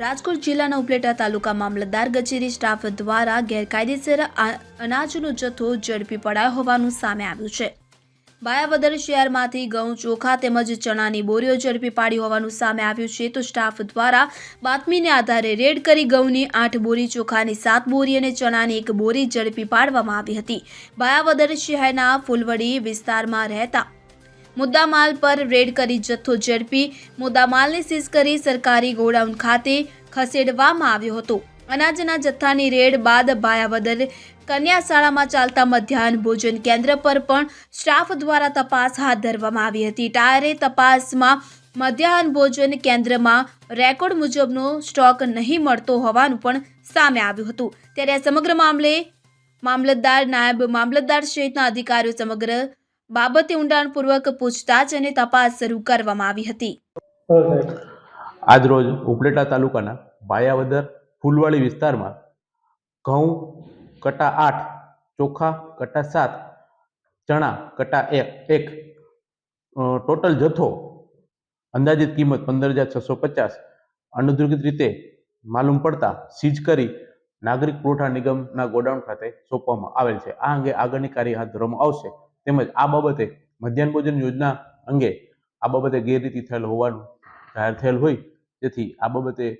રાજકોટ જિલ્લાના ઉપલેટા તાલુકા મામલતદાર કચેરી સ્ટાફ દ્વારા ગેરકાયદેસર અનાજનો જથ્થો ઝડપી પડાયો હોવાનું સામે આવ્યું છે. બાયાવદર શહેરમાંથી ઘઉં, ચોખા તેમજ ચણાની બોરીઓ ઝડપી પાડી હોવાનું સામે આવ્યું છે તો સ્ટાફ દ્વારા બાતમીને આધારે રેડ કરી ઘઉંની આઠ બોરી, ચોખાની સાત બોરી અને ચણાની એક બોરી ઝડપી પાડવામાં આવી હતી. બાયાવદર શહેરના ફૂલવડી વિસ્તારમાં રહેતા મુદ્દામાલ પર રેડ કરી જથ્થો ઝડપી મુદ્દામાલને સીઝ કરી સરકારી ગોડાઉન ખાતે ખસેડવામાં આવ્યો હતો. અનાજના જથ્થાની રેડ બાદ ભાયાવદર કન્યા શાળામાં ચાલતા મધ્યાહન ભોજન કેન્દ્ર પર પણ સ્ટાફ દ્વારા તપાસ હાથ ધરવામાં આવી હતી. ટાયરે તપાસમાં મધ્યાહન ભોજન કેન્દ્રમાં રેકોર્ડ મુજબનો સ્ટોક નહીં મળતો હોવાનું પણ સામે આવ્યું હતું. ત્યારે સમગ્ર મામલે મામલતદાર નાયબ મામલતદાર સહિતના અધિકારીઓ સમગ્ર બાબતે ઊંડાણપૂર્વક પૂછતાછ અને તપાસ શરૂ કરવામાં આવી હતી. આજરોજ ઉપલેટા તાલુકાના ભાયાવદર ફૂલવાડી વિસ્તારમાં ઘઉં કટા આઠ, ચોખા કટા સાત, ચણા કટા એક એક ટોટલ જથ્થો અંદાજિત કિંમત પંદર હજાર છસો પચાસ અનધિકૃત રીતે માલુમ પડતા સીઝ કરી નાગરિક પુરવઠા નિગમના ગોડાઉન ખાતે સોંપવામાં આવેલ છે. આ અંગે આગળની કાર્ય હાથ ધરવામાં આવશે. તેમજ આ બાબતે મધ્યાહન ભોજન યોજના અંગે આ બાબતે ગેરરીતિ થયેલ હોવાનું જાહેર થયેલ હોય તેથી આ બાબતે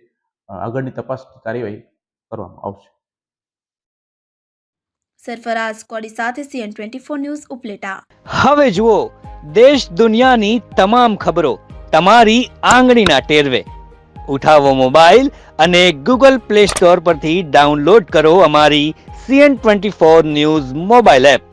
આગળની તપાસ કાર્યવાહી કરવામાં આવશે. સરફરાઝ કોડી સાથે CN twenty four news Upleta. હવે જુઓ દેશ દુનિયાની તમામ ખબરો તમારી આંગળીના ટેરવે. ઉઠાવો મોબાઈલ અને ગૂગલ પ્લે સ્ટોર પરથી ડાઉનલોડ કરો અમારી CN twenty four news mobile app.